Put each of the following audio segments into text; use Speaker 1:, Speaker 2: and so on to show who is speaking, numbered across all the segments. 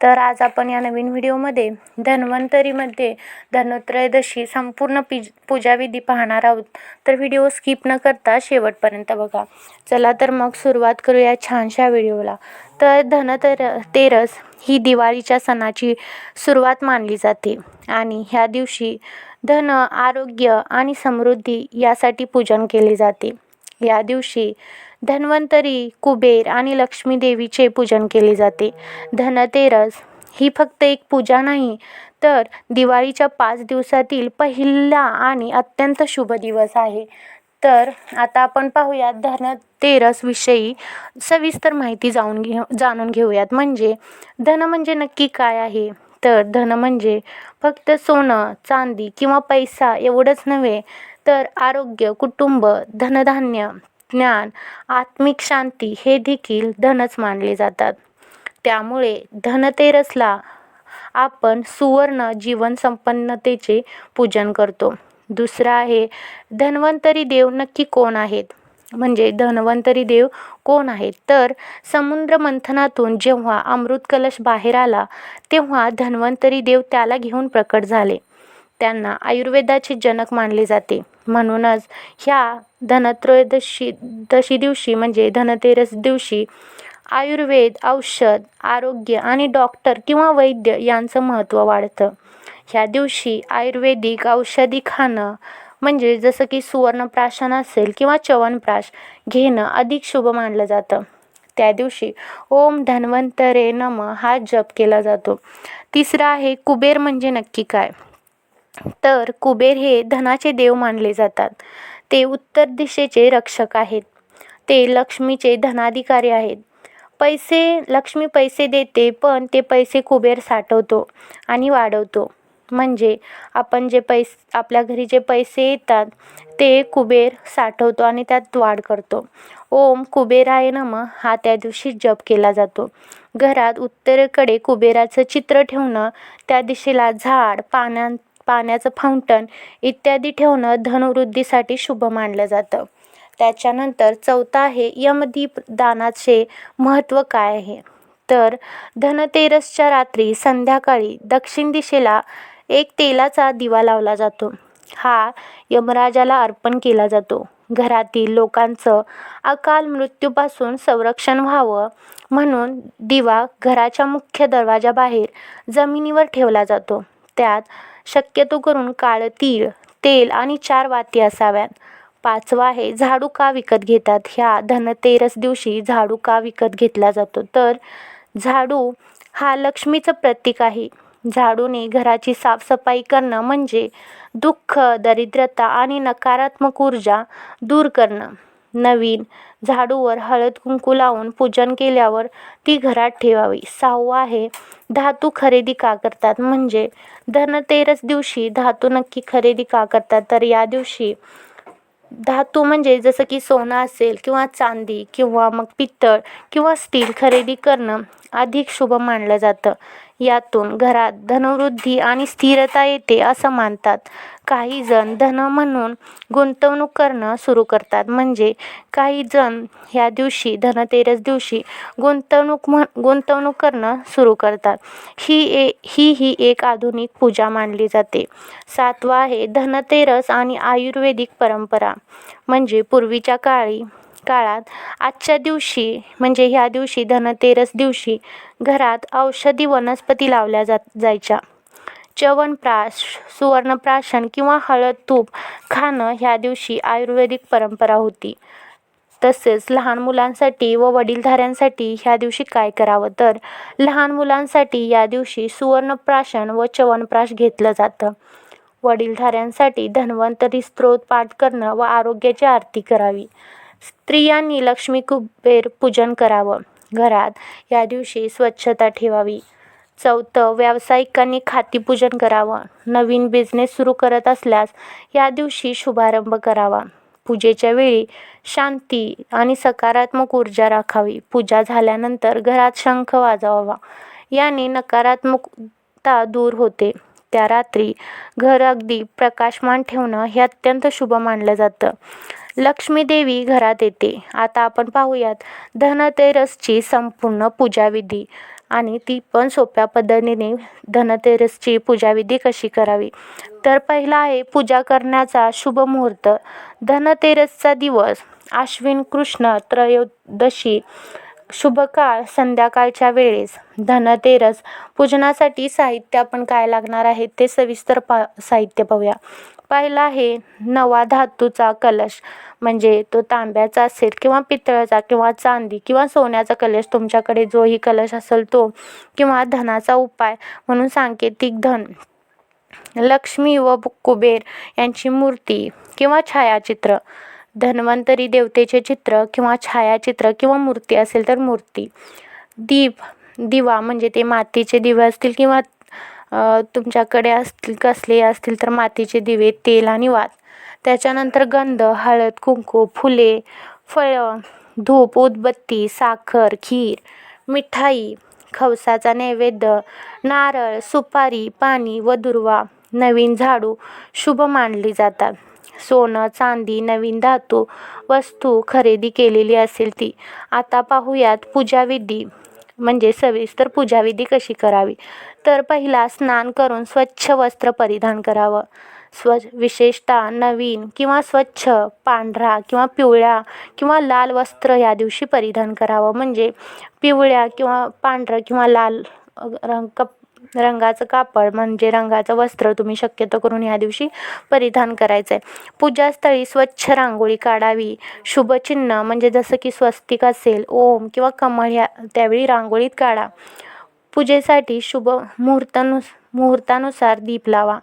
Speaker 1: तर आज आपण या नवीन व्हिडिओमध्ये धन्वंतरीमध्ये धनत्रयोदशी संपूर्ण पिज पूजाविधी पाहणार आहोत. तर व्हिडिओ स्किप न करता शेवटपर्यंत बघा. चला तर मग सुरुवात करूया छानशा व्हिडिओला. तर धनतर तेरस ही दिवाळीच्या सणाची सुरुवात मानली जाते आणि ह्या दिवशी धन आरोग्य आणि समृद्धी यासाठी पूजन केले जाते. या दिवशी धन्वंतरी कुबेर आणि लक्ष्मी देवीचे पूजन केले जाते. धनतेरस ही फक्त एक पूजा नाही तर दिवाळीच्या पाच दिवसातील पहिला आणि अत्यंत शुभ दिवस आहे. तर आता आपण पाहूयात धनतेरसविषयी सविस्तर माहिती जाऊन घेऊ जाणून घेऊयात. म्हणजे धन म्हणजे नक्की काय आहे? तर धन म्हणजे फक्त सोनं चांदी किंवा पैसा एवढंच नव्हे तर आरोग्य कुटुंब धनधान्य ज्ञान आत्मिक शांती हे देखील धनच मानले जातात. त्यामुळे धनतेरसला आपण सुवर्ण जीवन संपन्नतेचे पूजन करतो. दुसरं आहे धन्वंतरी देव नक्की कोण आहेत? म्हणजे धन्वंतरी देव कोण आहेत? तर समुद्र मंथनातून जेव्हा अमृत कलश बाहेर आला तेव्हा धन्वंतरी देव त्याला घेऊन प्रकट झाले. त्यांना आयुर्वेदाचे जनक मानले जाते. म्हणूनच ह्या धनत्रयोदशी दशी दिवशी म्हणजे धनतेरस दिवशी आयुर्वेद औषध आरोग्य आणि डॉक्टर किंवा वैद्य यांचं महत्त्व वाढतं. ह्या दिवशी आयुर्वेदिक औषधी खाणं म्हणजे जसं की सुवर्णप्राशन असेल किंवा च्यवनप्राश घेणं अधिक शुभ मानलं जातं. त्या दिवशी ओम धन्वंतरे नम हा जप केला जातो. तिसरा आहे कुबेर म्हणजे नक्की काय? तर कुबेर हे धनाचे देव मानले जातात. ते उत्तर दिशेचे रक्षक आहेत. ते लक्ष्मीचे धनाधिकारी आहेत. पैसे लक्ष्मी पैसे देते पण ते पैसे कुबेर साठवतो आणि वाढवतो. म्हणजे आपण जे पैस आपल्या घरी जे पैसे येतात ते कुबेर साठवतो आणि त्यात वाढ करतो. ओम कुबेराय नम हा त्या दिवशी जप केला जातो. घरात उत्तरेकडे कुबेराचं चित्र ठेवणं त्या दिशेला झाड पानां पाण्याचं फाउंटन इत्यादी ठेवणं धनवृद्धीसाठी शुभ मानलं जातं. त्याच्यानंतर चौथा आहे यमदीप दानाचे महत्त्व काय आहे? तर धनतेरसच्या रात्री संध्याकाळी दक्षिण दिशेला एक तेलाचा दिवा लावला जातो. हा यमराजाला अर्पण केला जातो. घरातील लोकांचं अकाल मृत्यूपासून संरक्षण व्हावं म्हणून दिवा घराच्या मुख्य दरवाजाबाहेर जमिनीवर ठेवला जातो. त्यात शक्यतो करून काळं तीळ तेल आणि चार वाती असाव्यात. पाचवा आहे झाडू का विकत घेतात? ह्या धनतेरस दिवशी झाडू का विकत घेतला जातो? तर झाडू हा लक्ष्मीचं प्रतीक आहे. झाडूने घराची साफसफाई करणं म्हणजे दुःख दरिद्रता आणि नकारात्मक ऊर्जा दूर करणं. नवीन झाडूवर हळद कुंकू लावून पूजन केल्यावर ती घरात ठेवावी. सहावं आहे धातू खरेदी का करतात? म्हणजे धनतेरस दिवशी धातू नक्की खरेदी का करतात? तर या दिवशी धातू म्हणजे जसं की सोनं असेल किंवा चांदी किंवा मग पित्तळ किंवा स्टील खरेदी करणं अधिक शुभ मानलं जातं. यातून घरात धनवृद्धी आणि स्थिरता येते असं मानतात. काही जण धन म्हणून गुंतवणूक करणं सुरू करतात. म्हणजे काही जण ह्या दिवशी धनतेरस दिवशी गुंतवणूक म्हण गुंतवणूक करणं सुरू करतात. ही ए ही ही एक आधुनिक पूजा मानली जाते. सातवा आहे धनतेरस आणि आयुर्वेदिक परंपरा. म्हणजे पूर्वीच्या काळी काळात आजच्या दिवशी म्हणजे ह्या दिवशी धनतेरस दिवशी घरात औषधी वनस्पती लावल्या जात जायच्या. च्यवनप्राश सुवर्णप्राशन किंवा हळद तूप खाणं ह्या दिवशी आयुर्वेदिक परंपरा होती. तसेच लहान मुलांसाठी व वडीलधाऱ्यांसाठी ह्या दिवशी काय करावं? तर लहान मुलांसाठी या दिवशी सुवर्णप्राशन व च्यवनप्राश घेतलं जातं. वडीलधाऱ्यांसाठी धन्वंतरी स्त्रोत पाठ करणं व आरोग्याची आरती करावी. स्त्रियांनी लक्ष्मी कुबेर पूजन करावं. घरात या दिवशी स्वच्छता ठेवावी. चौथं व्यावसायिकांनी खातीपूजन करावं. नवीन बिझनेस सुरू करत असल्यास या दिवशी शुभारंभ करावा. पूजेच्या वेळी शांती आणि सकारात्मक ऊर्जा राखावी. पूजा झाल्यानंतर घरात शंख वाजवावा. याने नकारात्मकता दूर होते. त्या रात्री घर अगदी प्रकाशमान ठेवणं हे अत्यंत शुभ मानलं जातं. लक्ष्मी देवी घरात येते. आता आपण पाहूयात धनतेरसची संपूर्ण पूजाविधी. आणि ती पण सोप्या पद्धतीने धनतेरसची पूजाविधी कशी करावी? तर पहिला आहे पूजा करण्याचा शुभ मुहूर्त. धनतेरसचा दिवस आश्विन कृष्ण त्रयोदशी शुभ काळ संध्याकाळच्या वेळेस. धनतेरस पूजनासाठी साहित्य आपण काय लागणार आहे ते सविस्तर पा साहित्य पाहूया. पहिला आहे नवा धातूचा कलश. म्हणजे तो तांब्याचा असेल किंवा पितळाचा किंवा चांदी किंवा सोन्याचा कलश तुमच्याकडे जोही कलश असेल तो किंवा धनाचा उपाय म्हणून सांकेतिक धन. लक्ष्मी व कुबेर यांची मूर्ती किंवा छायाचित्र. धन्वंतरी देवतेचे चित्र किंवा छायाचित्र किंवा मूर्ती असेल तर मूर्ती. दीप दिवा म्हणजे ते मातीचे दिवे असतील किंवा तुमच्याकडे असतील कसले असतील तर मातीचे दिवे तेल आणि वात. त्याच्यानंतर गंध हळद कुंकू फुले फळं धूप उदबत्ती साखर खीर मिठाई खवसाचा नैवेद्य नारळ सुपारी पाणी व दुर्वा. नवीन झाडू शुभ मानली जातात. सोनं चांदी नवीन धातू वस्तू खरेदी केलेली असेल ती. आता पाहूयात पूजाविधी. म्हणजे सविस्तर पूजाविधी कशी करावी? तर पहिला स्नान करून स्वच्छ वस्त्र परिधान करावं. स्व विशेषतः नवीन किंवा स्वच्छ पांढरा किंवा पिवळ्या किंवा लाल वस्त्र या दिवशी परिधान करावं. म्हणजे पिवळ्या किंवा पांढरं किंवा लाल रंग कप रंगाचं कापड म्हणजे रंगाचं वस्त्र तुम्ही शक्यतो करून ह्या दिवशी परिधान करायचं आहे पूजास्थळी स्वच्छ रांगोळी काढावी. शुभचिन्ह म्हणजे जसं की स्वस्तिक असेल ओम किंवा कमळ ह्या त्यावेळी रांगोळीत काढा. पूजेसाठी शुभ मुहूर्तानुस मुहूर्तानुसार दीप लावा.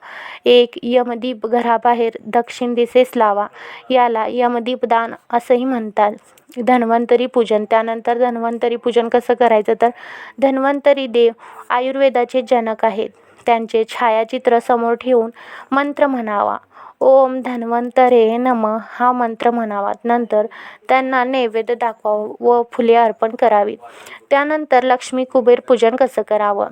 Speaker 1: एक यमदीप घराबाहेर दक्षिण दिशेस लावा. याला यमदीपदान असंही म्हणतात. धन्वंतरी पूजन. त्यानंतर धन्वंतरी पूजन कसं करायचं तर धन्वंतरी देव आयुर्वेदाचे जनक आहेत. त्यांचे छायाचित्र समोर ठेवून मंत्र म्हणावा. ओम धन्वंतरे नम हा मंत्र म्हणावा नंतर त्यांना नैवेद्य दाखवावं व फुले अर्पण करावीत. त्यानंतर लक्ष्मी कुबेर पूजन कसं करावं?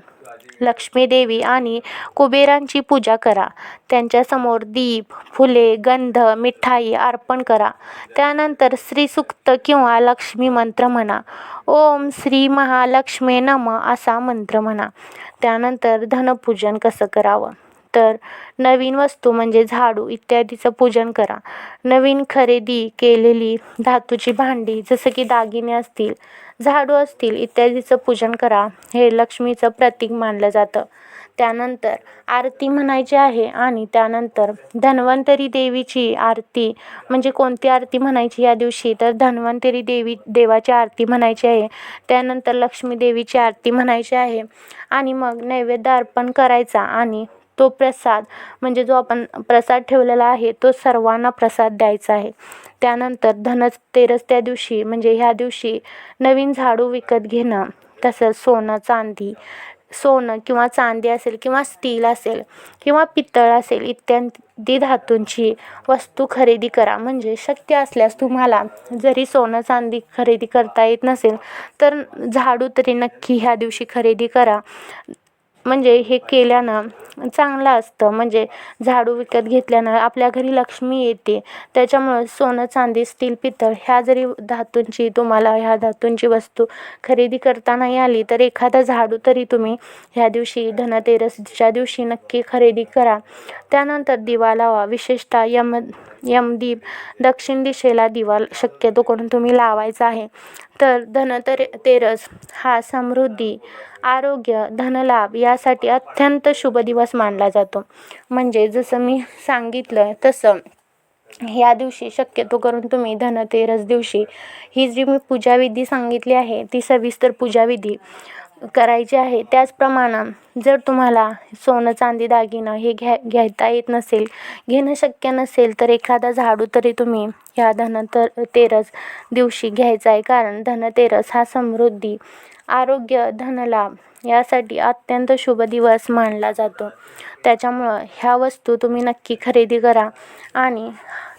Speaker 1: लक्ष्मी देवी आणि कुबेरांची पूजा करा. त्यांच्यासमोर दीप फुले गंध मिठाई अर्पण करा. त्यानंतर श्रीसुक्त किंवा लक्ष्मी मंत्र म्हणा. ओम श्री महालक्ष्मी नम असा मंत्र म्हणा. त्यानंतर धनपूजन कसं करावं? तर नवीन वस्तू म्हणजे झाडू इत्यादीचं पूजन करा. नवीन खरेदी केलेली धातूची भांडी जसं की दागिने असतील झाडू असतील इत्यादीचं पूजन करा. हे लक्ष्मीचं प्रतीक मानलं जातं. त्यानंतर आरती म्हणायची आहे आणि त्यानंतर धन्वंतरी देवीची आरती म्हणजे कोणती आरती म्हणायची या दिवशी? तर धन्वंतरी देवी देवाची आरती म्हणायची आहे. त्यानंतर लक्ष्मी देवीची आरती म्हणायची आहे आणि मग नैवेद्य अर्पण करायचा आणि तो प्रसाद म्हणजे जो आपण प्रसाद ठेवलेला आहे तो सर्वांना प्रसाद द्यायचा आहे. त्यानंतर धनतेरस त्या दिवशी म्हणजे ह्या दिवशी नवीन झाडू विकत घेणं तसंच सोनं चांदी सोनं किंवा चांदी असेल किंवा स्टील असेल किंवा पितळ असेल इत्यादी धातूंची वस्तू खरेदी करा. म्हणजे शक्य असल्यास तुम्हाला जरी सोनं चांदी खरेदी करता येत नसेल तर झाडू तरी नक्की ह्या दिवशी खरेदी करा. म्हणजे हे केल्यानं चांगलं असतं. म्हणजे झाडू विकत घेतल्यानं आपल्या घरी लक्ष्मी येते. त्याच्यामुळं सोनं चांदी स्टील पितळ ह्या जरी धातूंची तुम्हाला ह्या धातूंची वस्तू खरेदी करता नाही आली तर एखादा झाडू तरी तुम्ही ह्या दिवशी धनतेरसच्या दिवशी नक्की खरेदी करा. त्यानंतर दिवा लावा. विशेषतः यम यमदीप दक्षिण दिशेला दिवा शक्यतो करून तुम्ही लावायचा आहे. तर धनतर तेरस हा समृद्धी आरोग्य धनलाभ यासाठी अत्यंत शुभ दिवस मानला जातो. म्हणजे जसं मी सांगितलं तसं ह्या दिवशी शक्यतो करून तुम्ही धनतेरस दिवशी ही जी मी पूजाविधी सांगितली आहे ती सविस्तर पूजाविधी. करायची आहे. त्याचप्रमाणं जर तुम्हाला सोनं चांदी दागिनं हे घ्या घेता येत नसेल घेणं शक्य नसेल तर एखादा झाडू तरी तुम्ही ह्या धनतर तेरस दिवशी घ्यायचा आहे. कारण धनतेरस हा समृद्धी आरोग्य धनलाभ यासाठी अत्यंत शुभ दिवस मानला जातो. त्याच्यामुळं ह्या वस्तू तुम्ही नक्की खरेदी करा आणि